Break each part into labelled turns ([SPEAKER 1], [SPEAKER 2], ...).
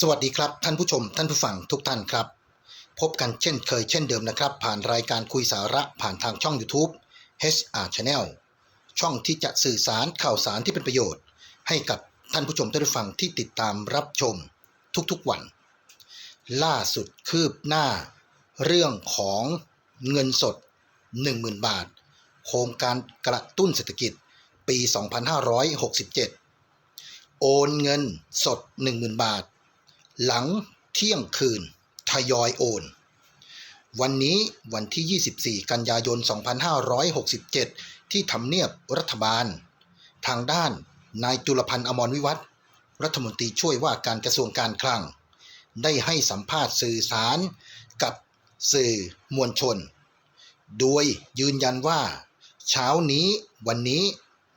[SPEAKER 1] สวัสดีครับท่านผู้ชมท่านผู้ฟังทุกท่านครับ พบกันเช่นเคยเช่นเดิมนะครับ ผ่านรายการคุยสาระผ่านทางช่อง YouTube HR Channel ช่องที่จะสื่อสารข่าวสารที่เป็นประโยชน์ ให้กับท่านผู้ชมท่านผู้ฟังที่ติดตามรับชมทุกๆวัน ล่าสุดคืบหน้า เรื่องของเงินสด 10,000 บาท โครงการกระตุ้นเศรษฐกิจปี 2567 โอนเงินสด 10,000 บาท หลังเที่ยงคืน ทยอยโอน วันนี้วันที่ 24 กันยายน 2567 ที่ทำเนียบรัฐบาล ทางด้านนายจุลพันธ์อมรวิวัฒรัฐมนตรีช่วยว่าการกระทรวงการคลัง ได้ให้สัมภาษณ์สื่อสารกับสื่อมวลชน โดยยืนยันว่า เช้านี้วันนี้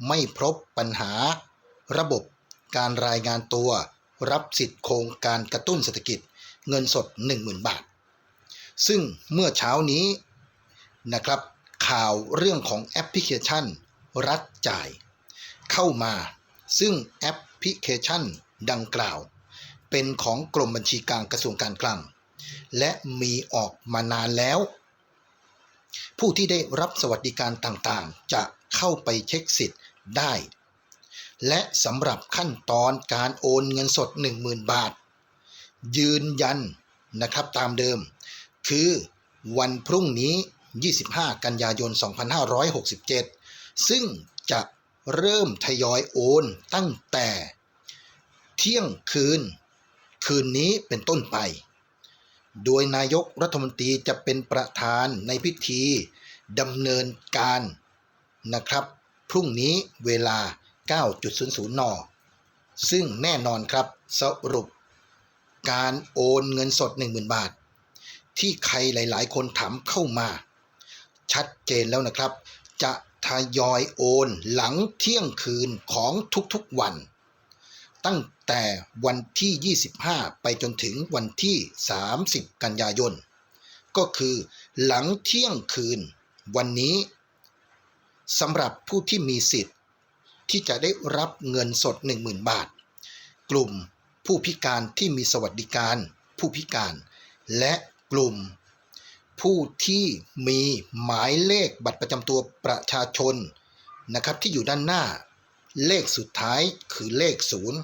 [SPEAKER 1] ไม่พบปัญหา ระบบการรายงานตัว รับสิทธิ์โครงการกระตุ้นเศรษฐกิจเงินสด 10,000 บาท ซึ่งเมื่อเช้านี้นะครับข่าวเรื่องของแอปพลิเคชัน รัฐจ่าย เข้ามา ซึ่งแอปพลิเคชันดังกล่าว เป็นของกรมบัญชีกลางกระทรวงการคลัง และมีออกมานานแล้ว ผู้ที่ได้รับสวัสดิการต่างๆ จะเข้าไปเช็คสิทธิ์ได้ และสำหรับขั้นตอนการโอนเงินสด 10,000 บาท ยืนยันนะครับตามเดิม คือวันพรุ่งนี้ 25 กันยายน 2567 ซึ่งจะเริ่มทยอยโอนตั้งแต่เที่ยงคืน คืนนี้เป็นต้นไป โดยนายกรัฐมนตรีจะเป็นประธานในพิธีดำเนินการนะครับ พรุ่งนี้เวลา 9.00 น ซึ่งแน่นอนครับสรุป การโอนเงินสด 10,000 บาท ที่ใครหลาย ๆ คนถามเข้ามา ชัดเจนแล้วนะครับ จะทยอยโอนหลังเที่ยงคืนของทุกๆวัน ตั้งแต่วันที่ 25 ไปจนถึงวันที่ 30 กันยายน ก็คือหลังเที่ยงคืนวันนี้สำหรับผู้ที่มีสิทธิ์ ที่จะได้รับเงินสด 10,000 บาท กลุ่มผู้พิการที่มีสวัสดิการ ผู้พิการ และกลุ่ม ผู้ที่มีหมายเลขบัตรประจำตัวประชาชนนะครับที่อยู่ด้านหน้า เลขสุดท้ายคือเลขศูนย์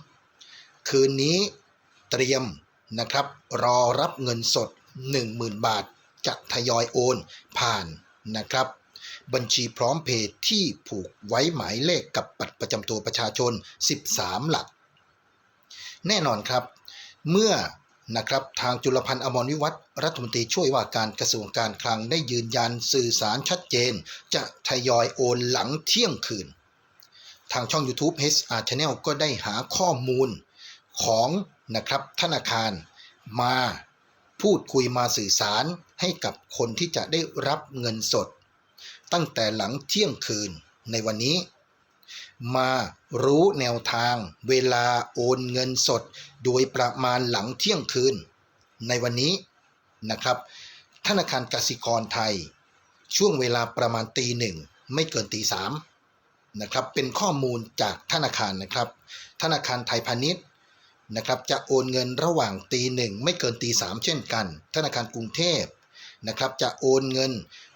[SPEAKER 1] คืนนี้เตรียมนะครับรอรับเงินสด 10,000 บาทจะทยอยโอนผ่านนะครับ บัญชีพร้อมเพย์ที่ผูกไว้หมายเลขกับบัตรประจำตัวประชาชน 13 หลัก แน่นอนครับ เมื่อนะครับทางจุลพันธ์อมรวิวัฒน์รัฐมนตรีช่วยว่าการกระทรวงการคลังได้ยืนยันสื่อสารชัดเจน จะทยอยโอนหลังเที่ยงคืน ทางช่อง YouTube HR Channel ก็ได้หาข้อมูลของนะครับธนาคารมาพูดคุยมาสื่อสารให้กับคนที่จะได้รับเงินสด ตั้งแต่หลังเที่ยงคืนในวันนี้ มารู้แนวทางเวลาโอนเงินสด โดยประมาณหลังเที่ยงคืน ในวันนี้นะครับ ธนาคารกสิกรไทย ช่วงเวลาประมาณตีหนึ่งไม่เกินตีสามนะครับเป็นข้อมูลจากธนาคารนะครับ ธนาคารไทยพาณิชย์นะครับจะโอนเงินระหว่างตีหนึ่งไม่เกินตีสามเช่นกัน ธนาคารกรุงเทพ นะครับจะโอนเงิน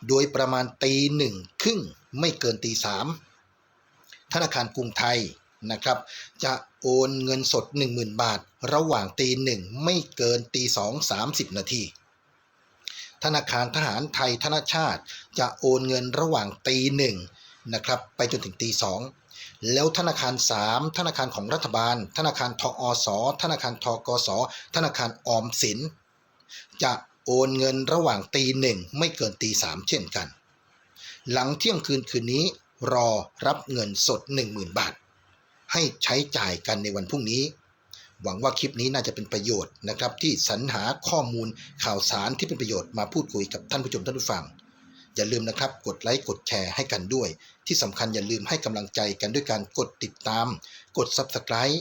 [SPEAKER 1] โดยประมาณตีหนึ่งครึ่งไม่เกินตีสามธนาคารกรุงไทยนะครับจะโอนเงินสด 10,000 บาท ระหว่างตีหนึ่งไม่เกินตีสองสามสิบนาทีธนาคารทหารไทยธนชาติ จะโอนเงินระหว่างตีหนึ่งนะครับไปจนถึงตีสองแล้วธนาคาร 3 ธนาคารของรัฐบาล ธนาคารทออสธนาคารทกส ธนาคารออมสิน จะ โอนเงินระหว่างตีหนึ่งไม่เกินตีสามเช่นกัน หลังเที่ยงคืนคืนนี้ รอรับเงินสด 10,000 บาท ให้ใช้จ่ายกันในวันพรุ่งนี้ หวังว่าคลิปนี้น่าจะเป็นประโยชน์นะครับ ที่สรรหาข้อมูลข่าวสารที่เป็นประโยชน์มาพูดคุยกับท่านผู้ชมท่านผู้ฟัง อย่าลืมนะครับ กดไลค์กดแชร์ให้กันด้วย ที่สำคัญอย่าลืมให้กำลังใจกันด้วยการกดติดตาม กด Subscribe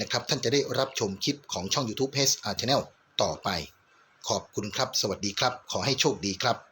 [SPEAKER 1] นะครับท่านจะได้รับชมคลิปของช่อง YouTube HR Channel ต่อไป ขอบคุณครับ สวัสดีครับ ขอให้โชคดีครับ